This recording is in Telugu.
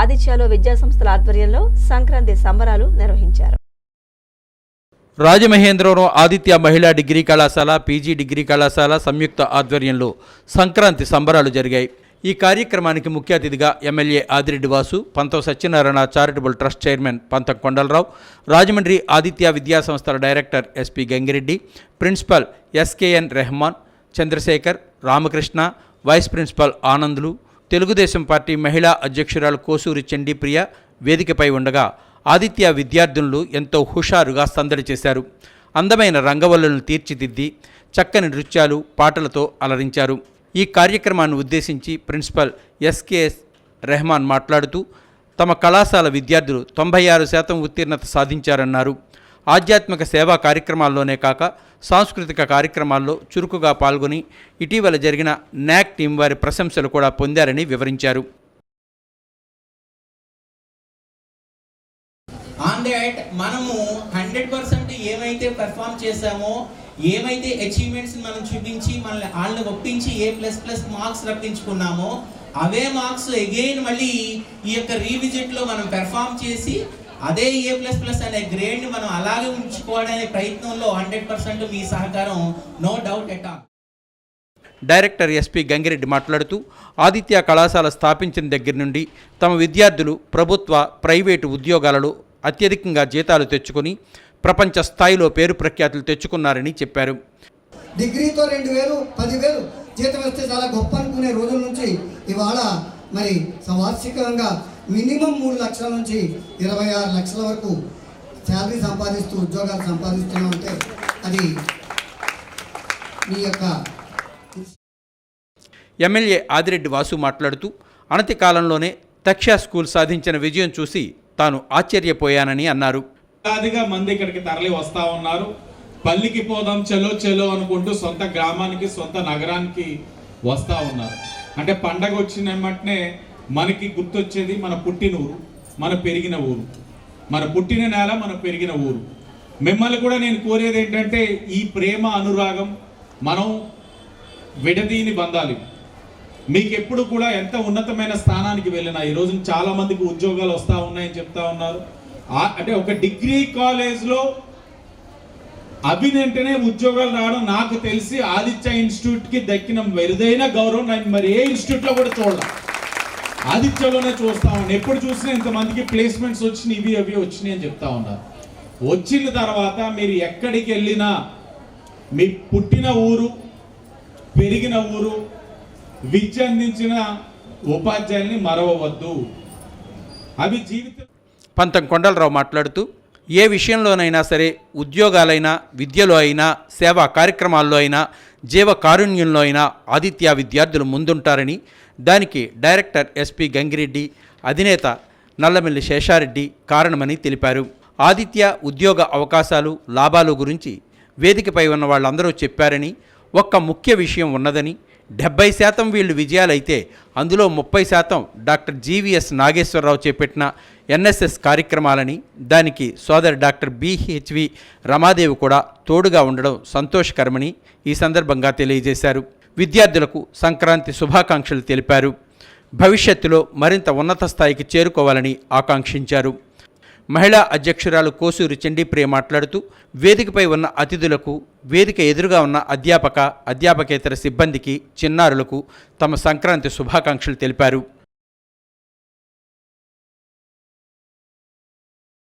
ఆదిత్యాలో విద్యాసంస్థల ఆధ్వర్యంలో సంక్రాంతి సంబరాలు నిర్వహించారు. రాజమహేంద్రవరం ఆదిత్య మహిళా డిగ్రీ కళాశాల పీజీ డిగ్రీ కళాశాల సంయుక్త ఆధ్వర్యంలో సంక్రాంతి సంబరాలు జరిగాయి. ఈ కార్యక్రమానికి ముఖ్య అతిథిగా ఎమ్మెల్యే ఆదిరెడ్డి వాసు పంతం సత్యనారాయణ చారిటబుల్ ట్రస్ట్ చైర్మన్ పంతం కొండలరావు రాజమండ్రి ఆదిత్య విద్యా సంస్థల director SP Gangireddy principal SKN Rahman Chandrasekhar Ramakrishna vice principal ఆనందులు Telugu Desam party మహిళా అధ్యక్షురాలు కోసూరి చండీప్రియ వేదికపై ఉండగా ఆదిత్య విద్యార్థులు ఎంతో హుషారుగా సందడి చేశారు. అందమైన రంగవల్లులను తీర్చిదిద్ది చక్కని నృత్యాలు పాటలతో అలరించారు. ఈ కార్యక్రమాన్ని ఉద్దేశించి ప్రిన్సిపల్ ఎస్కేఎస్ రెహమాన్ మాట్లాడుతూ తమ కళాశాల విద్యార్థులు తొంభై ఆరు శాతం ఉత్తీర్ణత సాధించారన్నారు. ఆధ్యాత్మిక సేవా కార్యక్రమాల్లోనే కాక సాంస్కృతిక కార్యక్రమాల్లో చురుకుగా పాల్గొని ఇటీవల జరిగిన నాక్ టీం వారి ప్రశంసలు కూడా పొందారని వివరించారు. ఆన్ డేట్ మనము హండ్రెడ్ పర్సెంట్ ఏమైతే పెర్ఫామ్ చేశామో ఏమైతే అచీవ్మెంట్స్ మనం చూపించి మనల్ని వాళ్ళని ఒప్పించి ఏ ప్లస్ ప్లస్ మార్క్స్ రప్పించుకున్నామో అవే మార్క్స్ అగైన్ మళ్ళీ ఈ యొక్క రీవిజిట్లో మనం పెర్ఫామ్ చేసి అదే ఏ ప్లస్ ప్లస్ అనే గ్రేడ్ మనం అలాగే ఉంచుకోవడానికి ప్రయత్నంలో హండ్రెడ్ పర్సెంట్ మీ సహకారం no doubt at all director SP Gangireddy మాట్లాడుతూ ఆదిత్య కళాశాల స్థాపించిన దగ్గర నుండి తమ విద్యార్థులు ప్రభుత్వ ప్రైవేటు ఉద్యోగాలలో అత్యధికంగా జీతాలు తెచ్చుకొని ప్రపంచ స్థాయిలో పేరు ప్రఖ్యాతులు తెచ్చుకున్నారని చెప్పారు. డిగ్రీతో రెండు వేలు పదివేలు జీతం వస్తే చాలా గొప్ప అనుకునే రోజుల నుంచి ఇవాళ మరి వార్షికంగా మినిమం మూడు లక్షల నుంచి ఇరవై ఆరు లక్షల వరకు శాలరీ సంపాదిస్తూ ఉద్యోగాలు సంపాదిస్తున్నామంటే అది మీ యొక్క ఎమ్మెల్యే ఆదిరెడ్డి వాసు మాట్లాడుతూ అనతి కాలంలోనే తక్ష స్కూల్ సాధించిన విజయం చూసి తాను ఆశ్చర్యపోయానని అన్నారు. మంది ఇక్కడికి తరలి వస్తా ఉన్నారు. పల్లికి పోదాం చెలో చెలో అనుకుంటూ సొంత గ్రామానికి సొంత నగరానికి వస్తా ఉన్నారు. అంటే పండగ వచ్చిన వెంటనే మనకి గుర్తొచ్చేది మన పుట్టిన ఊరు మన పెరిగిన ఊరు. మన పుట్టిన నేల మన పెరిగిన ఊరు. మిమ్మల్ని కూడా నేను కోరేది ఏంటంటే ఈ ప్రేమ అనురాగం మనం విడదీని బంధాలి. మీకు ఎప్పుడు కూడా ఎంత ఉన్నతమైన స్థానానికి వెళ్ళినా ఈ చాలామందికి ఉద్యోగాలు వస్తూ ఉన్నాయని చెప్తా ఉన్నారు. అంటే ఒక డిగ్రీ కాలేజ్లో అభినంటనే ఉద్యోగాలు రావడం నాకు తెలిసి ఆదిత్య ఇన్స్టిట్యూట్కి దక్కిన మెరుదైన గౌరవం. నేను మరి ఏ ఇన్స్టిట్యూట్లో కూడా చూడలే ఆదిత్యలోనే చూస్తా ఉన్నాను ఎప్పుడు చూసినా ఇంతమందికి ప్లేస్మెంట్స్ వచ్చినాయి ఇవి అవి వచ్చినాయి అని చెప్తా ఉన్నారు వచ్చిన తర్వాత మీరు ఎక్కడికి వెళ్ళినా మీ పుట్టిన ఊరు పెరిగిన ఊరు విద్య అందించిన ఉపాధ్యాయుల్ని మరవవద్దు. అవి జీవితం పంతం కొండలరావు మాట్లాడుతూ ఏ విషయంలోనైనా సరే ఉద్యోగాలైనా విద్యలో అయినా సేవా కార్యక్రమాల్లో అయినా జీవ కారుణ్యంలో అయినా ఆదిత్య విద్యార్థులు ముందుంటారని దానికి డైరెక్టర్ ఎస్పి గంగిరెడ్డి అధినేత నల్లమిల్లి శేషారెడ్డి కారణమని తెలిపారు. ఆదిత్య ఉద్యోగ అవకాశాలు లాభాలు గురించి వేదికపై ఉన్న వాళ్ళందరూ చెప్పారని ఒక్క ముఖ్య విషయం ఉన్నదని డెబ్బై శాతం వీళ్ళు విజయాలైతే అందులో ముప్పై శాతం డాక్టర్ జీవీఎస్ నాగేశ్వరరావు చేపట్టిన ఎన్ఎస్ఎస్ కార్యక్రమాలని దానికి సోదరి డాక్టర్ బిహెచ్వి రమాదేవి కూడా తోడుగా ఉండడం సంతోషకరమని ఈ సందర్భంగా తెలియజేశారు. విద్యార్థులకు సంక్రాంతి శుభాకాంక్షలు తెలిపారు. భవిష్యత్తులో మరింత ఉన్నత స్థాయికి చేరుకోవాలని ఆకాంక్షించారు. మహిళా అధ్యక్షురాలు కోసూరి చండీప్రియ మాట్లాడుతూ వేదికపై ఉన్న అతిథులకు వేదిక ఎదురుగా ఉన్న అధ్యాపక అధ్యాపకేతర సిబ్బందికి చిన్నారులకు తమ సంక్రాంతి శుభాకాంక్షలు తెలిపారు.